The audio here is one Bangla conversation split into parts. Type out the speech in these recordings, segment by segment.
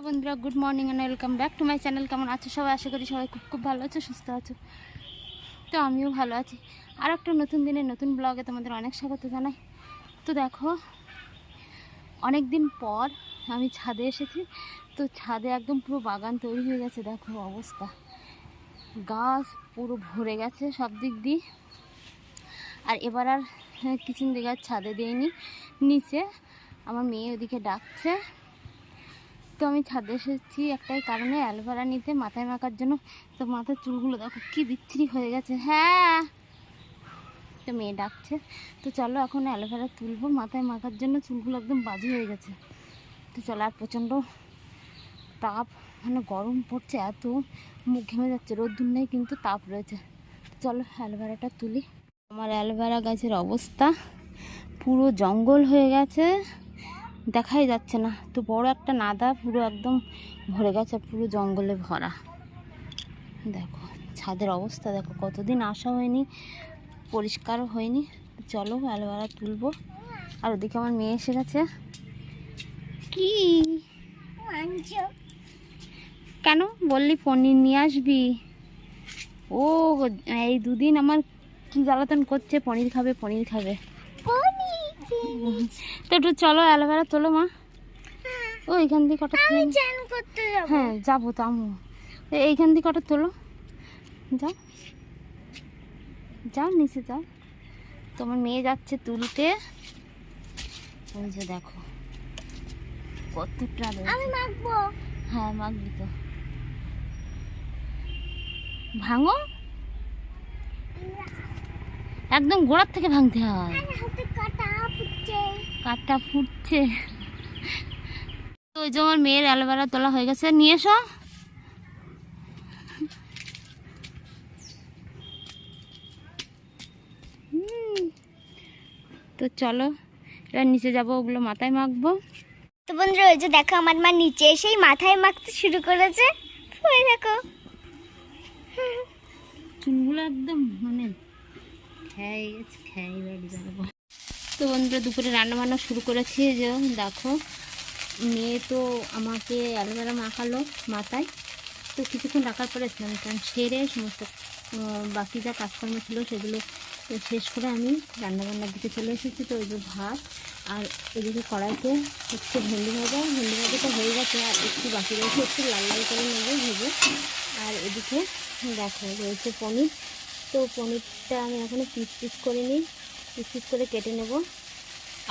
হ্যালো বন্ধুরা, good morning and welcome back to my channel কেমন আছো সবাই? আশা করি সবাই খুব খুব ভালো আছো, সুস্থ আছো। তো আমিও ভালো আছি। আর একটা নতুন দিনে নতুন ব্লগে তোমাদের অনেক স্বাগত জানাই। তো দেখো অনেক দিন পর আমি ছাদে এসেছি। তো ছাদে একদম পুরো বাগান তৈরি হয়ে গেছে, দেখো অবস্থা। গাছ পুরো ভরে গেছে সব দিক দিয়ে। আর এবার আর কিচেন দিকে ছাদে দিইনি। নিচে আমার মেয়ে ওদিকে ডাকছে। তো আমি ছাদে এসেছি একটাই কারণে অ্যালোভেরা নিতে, মাথায় মাখার জন্য। তো মাথার চুলগুলো দেখো কি বিচ্ছিরি হয়ে গেছে। হ্যাঁ তো মেয়ে ডাকছে। তো চলো এখন অ্যালোভেরা তুলবো। মাথায় মাখার জন্য চুলগুলো একদম বাজে হয়ে গেছে। তো চলো আর প্রচণ্ড তাপ মানে গরম পড়ছে এত। মুখ ঘেমে যাচ্ছে, রোদ্দুর নেই কিন্তু তাপ রয়েছে। চলো অ্যালোভেরাটা তুলি। আমার অ্যালোভেরা গাছের অবস্থা পুরো জঙ্গল হয়ে গেছে। দেখাই যাচ্ছে না। তো বড় একটা নাদা পুরো একদম ভরে গেছে পুরো জঙ্গলে ভরা। দেখো ছাদের অবস্থা দেখো কতদিন আসা হয়নি পরিষ্কারও হয়নি। চলো অ্যালোভেরা তুলবো। আর ওদিকে আমার মেয়ে এসে গেছে। কি? কেন? বললি পনির নিয়ে আসবি। ও এই দুদিন আমার কি জ্বালাতন করছে পনির খাবে পনির খাবে। তো একটু চলো অ্যালোভেরা তোলো মা। ও এইখান দিয়ে কটা তুলে চান করতে যাব। হ্যাঁ যাব তো আমু এইখান দিয়ে কটা তোলো। যাও। যাও নিচে যাও। তোমার মেয়ে যাচ্ছে তুলতে। ওই যে দেখো কতটা আমি মাখবো। হ্যাঁ মাখবি তো। ভাঙো। একদম গোড়ার থেকে ভাঙতে হয় আমার হাতে কাটা ফুটছে কাঠটা ফুটছে। তো ওই যে আমার মেয়ের অ্যালোভেরা তোলা হয়ে গেছে। নিয়ে এসো। হুম। তো চলো এবার নিচে যাব ওগুলো মাথায় মাখবো। তো বন্ধুরা ওই যে দেখো আমার মা নিচে এসেই মাথায় মাখতে শুরু করেছে। ওই দেখো। চুলগুলো একদম মানে খেয়ে গেছে খেয়ে বাড়ি যাব তো বন্ধুরা দুপুরে রান্না বান্না শুরু করেছি যে দেখো, মেয়ে তো আমাকে অ্যালোভেরা মাখালো মাথায়। তো কিছুক্ষণ রাখার পরে স্নান টান সেরে সমস্ত বাকি যা কাজকর্ম ছিল সেগুলো শেষ করে আমি রান্নাবান্নার দিকে চলে এসেছি। তো যে ভাত আর এদিকে কড়াইতে হচ্ছে ভেন্ডি ভাজা। ভেন্ডি ভাজাটা হয়ে গেছে, আর একটু বাকি রয়েছে, একটু লাল লাল করে নেব ভেজে। আর এদিকে দেখো রয়েছে পনির। তো পনিরটা আমি এখনও পিস পিস করে নিই পিস করে কেটে নেব।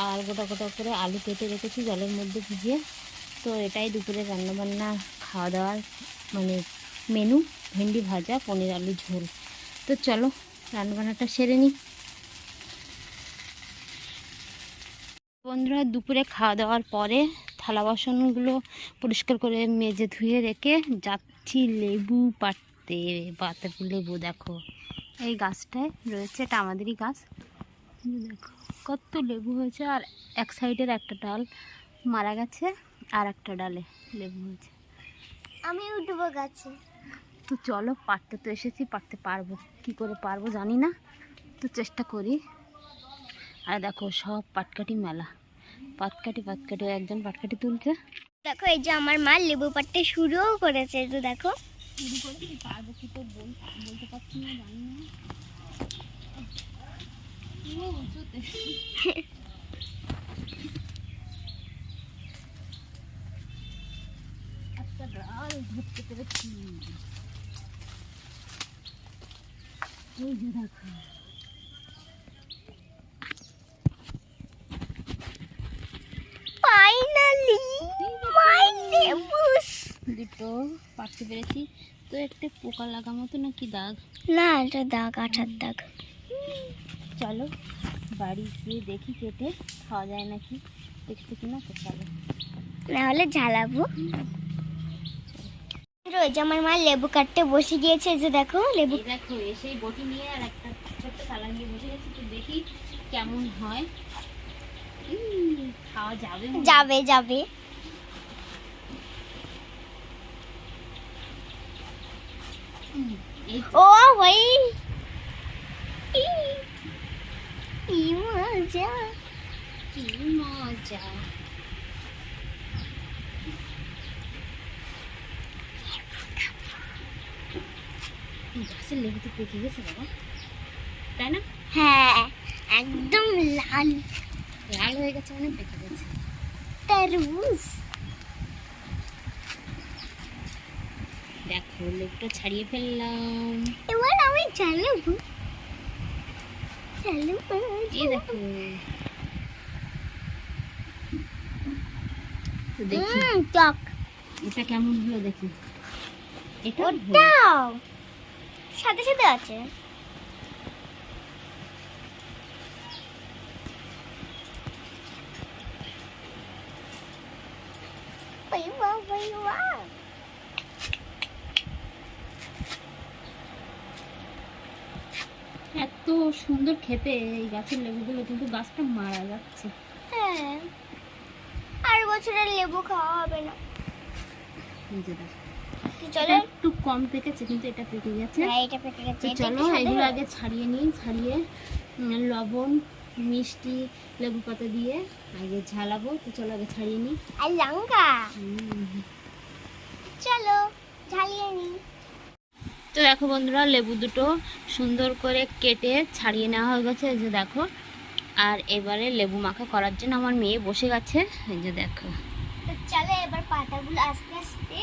আর গোটা গোটা করে আলু কেটে রেখেছি জলের মধ্যে ভিজিয়ে। তো এটাই দুপুরে রান্নাবান্না খাওয়া দাওয়ার মানে মেনু ভেন্ডি ভাজা, পনির আলু ঝোল। তো চলো, রান্নাবান্নাটা সেরে নিই বন্ধুরা, দুপুরে খাওয়া দাওয়ার পরে থালা বাসনগুলো পরিষ্কার করে মেজে ধুয়ে রেখে যাচ্ছি লেবু পাড়তে। পাতাপুর লেবু দেখো। এই গাছটায় রয়েছে, এটা আমাদেরই গাছ। দেখো কত লেবু হয়েছে আর এক সাইডের একটা ডাল মারা গেছে আর একটা ডালে লেবু হয়েছে। আমি উঠবো গাছে। তো চলো পারতে তো এসেছি পারতে পারব। কি করে পারব জানি না তো চেষ্টা করি। আর দেখো সব পাটকাটি মেলা। পাটকাঠি পাটকাটি একজন পাটকাটি তুলছে। দেখো এই যে আমার মা লেবু পাড়তে শুরুও করেছে এই যে দেখো। শুরু করে পারব কি তো বল বলতে পারছি না জানি না ও, উঁচুতে। একটা ডাল ধরতে পেরেছি ওই যে দেখো ফাইনালি মাই লেবুস দুটো পারতে পেরেছি। তো একটা পোকা লাগা মতো নাকি দাগ? না এটা দাগ আঠার দাগ। চলো বাড়ি গিয়ে দেখি কেটে খাওয়া যায় নাকি। দেখতে কিনা তো চলো। না হলে ঝালাবো যে আমার মা লেবু কাটতে বসে গিয়েছে যে দেখো লেবু দেখো বটি নিয়ে আর একটা ছোট্ট থালা নিয়ে বসে গেছি তো দেখি কেমন হয়। খাওয়া যাবে যাবে যাবে। ও ভাই কি মজা কি মজা। গাছের লেবু তো পেকে গেছে বাবা তাই না? হ্যাঁ একদম লাল। লাল হয়ে গেছে মানে পেকে গেছে। তরমুজ। দেখো লোকটা ছাড়িয়ে ফেললাম। এবার আমি চালাবো টক এটা কেমন হলো দেখি। সাথে সাথে আছে ওই বাহ। এত সুন্দর খেতে এই গাছের লেবুগুলো কিন্তু গাছটা মারা যাচ্ছে। হ্যাঁ আর বছরের লেবু খাওয়া হবে না। এটা চলো। একটু কম পেকেছে কিন্তু এটা পেকে গেছে। হ্যাঁ এটা পেকে গেছে চলো এগুলো আগে ছাড়িয়ে নিই ছাড়িয়ে লবণ মিষ্টি লেবু পাতা দিয়ে আগে ঝালাবো। তো চলো আগে ছাড়িয়ে নিই। আর লঙ্কা। চলো ঝালিয়ে নিই। তো দেখো বন্ধুরা লেবু দুটো সুন্দর করে কেটে ছাড়িয়ে নেওয়া হয়ে গেছে। এই যে দেখো আর এবারে লেবু মাখা করার জন্য আমার মেয়ে বসে গেছে। এই যে দেখো। চলো এবার পাতাগুলো আস্তে আস্তে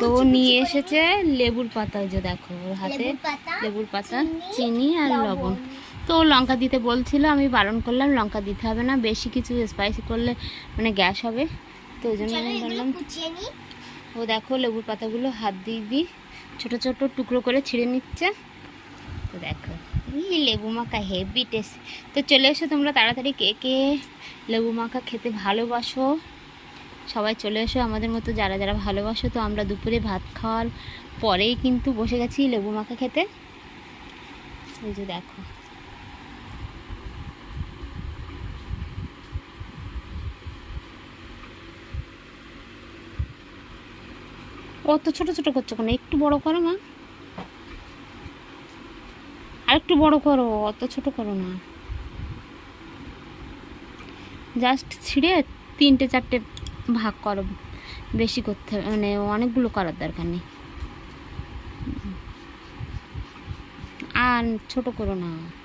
তো নিয়ে এসেছে লেবুর পাতা ওই যে দেখো ওর হাতে। লেবুর পাতা চিনি, আর লবণ। তো লঙ্কা দিতে বলছিল আমি বারণ করলাম লঙ্কা দিতে হবে না বেশি কিছু স্পাইসি করলে মানে গ্যাস হবে। তো ওই জন্য আমি বললাম ও দেখো লেবুর পাতাগুলো হাত দিয়ে দিই। ছোট ছোট টুকরো করে ছিঁড়ে নিচ্ছে। তো দেখো লেবু মাখা হেভি টেস্ট তো চলে এসো তোমরা তাড়াতাড়ি কে কে লেবু মাখা খেতে ভালোবাসো। সবাই চলে এসো আমাদের মতো যারা যারা ভালোবাসো, তো আমরা দুপুরে ভাত খাওয়ার পরেই কিন্তু বসে গেছি লেবু মাখা খেতে। এই যে দেখো। অত ছোট ছোট করছ কেন? একটু বড় করো মা। আর একটু বড় করো, অত ছোট করো না। জাস্ট ছিঁড়ে তিনটে চারটে ভাগ করো। বেশি করতে মানে অনেকগুলো করার দরকার নেই। আর ছোট করো না।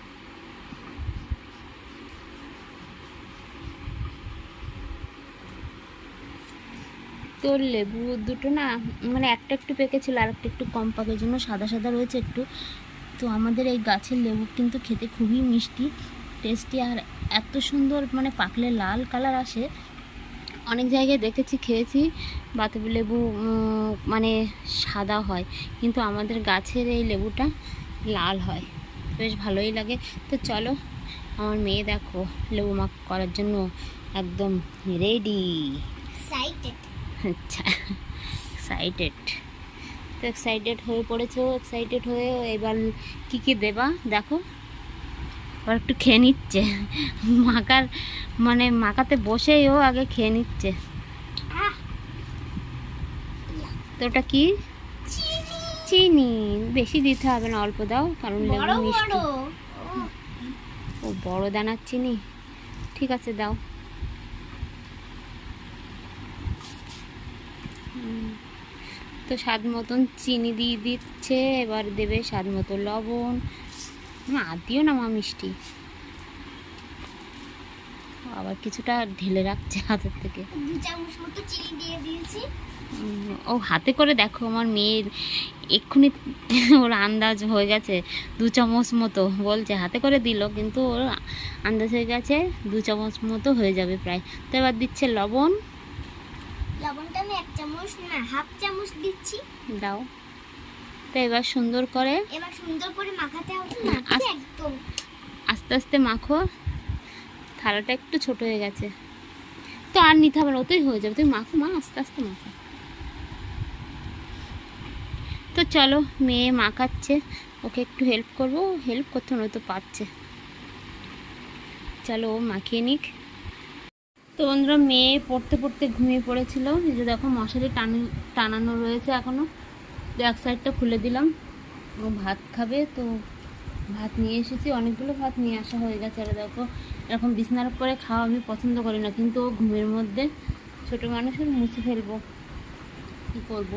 তো লেবু দুটো না মানে একটা একটু পেকেছিল আর একটা একটু কম পাকের জন্য, সাদা সাদা রয়েছে একটু। তো আমাদের এই গাছের লেবু কিন্তু খেতে খুবই মিষ্টি, টেস্টি আর এত সুন্দর মানে পাকলে লাল কালার আসে। অনেক জায়গায় দেখেছি, খেয়েছি, বাতাবি লেবু মানে সাদা হয়, কিন্তু আমাদের গাছের এই লেবুটা লাল হয়। বেশ ভালোই লাগে। তো চলো, আমার মেয়ে দেখো, লেবু মাখ করার জন্য একদম রেডি আচ্ছা এক্সাইটেড তো এক্সাইটেড হয়ে পড়েছো এক্সাইটেড হয়ে এবার কী কী দেবা? দেখো। এবার একটু খেয়ে নিচ্ছে। মাখার মানে মাখাতে বসেই ও আগে খেয়ে নিচ্ছে। তো ওটা কি? চিনি। চিনি বেশি দিতে হবে না অল্প দাও কারণ লেবু মিষ্টি। ও বড় দানার চিনি। ঠিক আছে দাও। তো স্বাদ মতন চিনি দিয়ে দিচ্ছে এবার দেবে স্বাদ মতো লবণ। আর দিও না মা মিষ্টি। আবার কিছুটা ঢেলে রাখছে হাতের থেকে। দু চামচ মতো চিনি দিয়ে দিয়েছি। ও হাতে করে দেখো আমার মেয়ের এক্ষুনি ওর আন্দাজ হয়ে গেছে দু চামচ মতো। বলছে হাতে করে দিল কিন্তু ওর আন্দাজ হয়ে গেছে দু চামচ মতো হয়ে যাবে প্রায়। তো এবার দিচ্ছে লবণ। চামচ না হাফ চামচ দিচ্ছি। দাও। তো এবার সুন্দর করে এবার সুন্দর করে মাখাতে হবে না একদম। আস্তে আস্তে মাখো। থালাটা একটু ছোট হয়ে গেছে। তো আর নিতে হবে না ওতেই হয়ে যাবে। তুমি মাখো মা আস্তে আস্তে মাখো। তো চলো মেয়ে মাখাচ্ছে। ওকে একটু হেল্প করব। হেল্প করতে তো পাচ্ছে চলো ও মাখিয়ে নিক। তো বন্ধুরা মেয়ে পড়তে পড়তে ঘুমিয়ে পড়েছিল। এই যে দেখো মশারি টান, টানানো রয়েছে এখনও তো এক সাইডটা খুলে দিলাম। ও ভাত খাবে, তো ভাত নিয়ে এসেছি। অনেকগুলো ভাত নিয়ে আসা হয়ে গেছে। আর দেখো, এরকম বিছানার উপরে খাওয়া আমি পছন্দ করি না, কিন্তু ও ঘুমের মধ্যে ছোট মানুষের মুছে ফেলব। কী করব?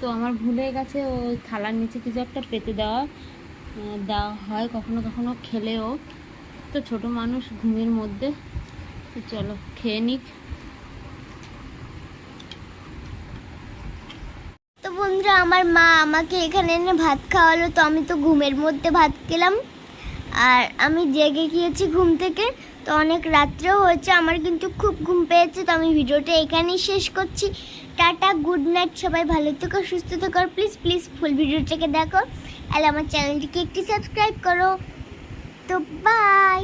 তো আমার ভুলে গেছে। ও থালার নিচে কিছু একটা পেতে দেওয়া দেওয়া হয়। কখনো কখনো খেলেও। তো ছোট মানুষ ঘুমের মধ্যে তো চলো, খেয়ে নিক। বন্ধুরা, আমার মা আমাকে এখানে এনে ভাত খাওয়ালো, তো আমি তো ঘুমের মধ্যে ভাত খেলাম। আর আমি জেগে গিয়েছি ঘুম থেকে, তো অনেক রাত্রেও হয়েছে, আমার কিন্তু খুব ঘুম পেয়েছে, তো আমি ভিডিওটা এখানেই শেষ করছি। টাটা, গুড নাইট, সবাই ভালো থেকো, সুস্থ থেকো প্লিজ প্লিজ ফুল ভিডিওটাকে দেখো। আর আমার চ্যানেলটিকে একটি সাবস্ক্রাইব করো। তো বাই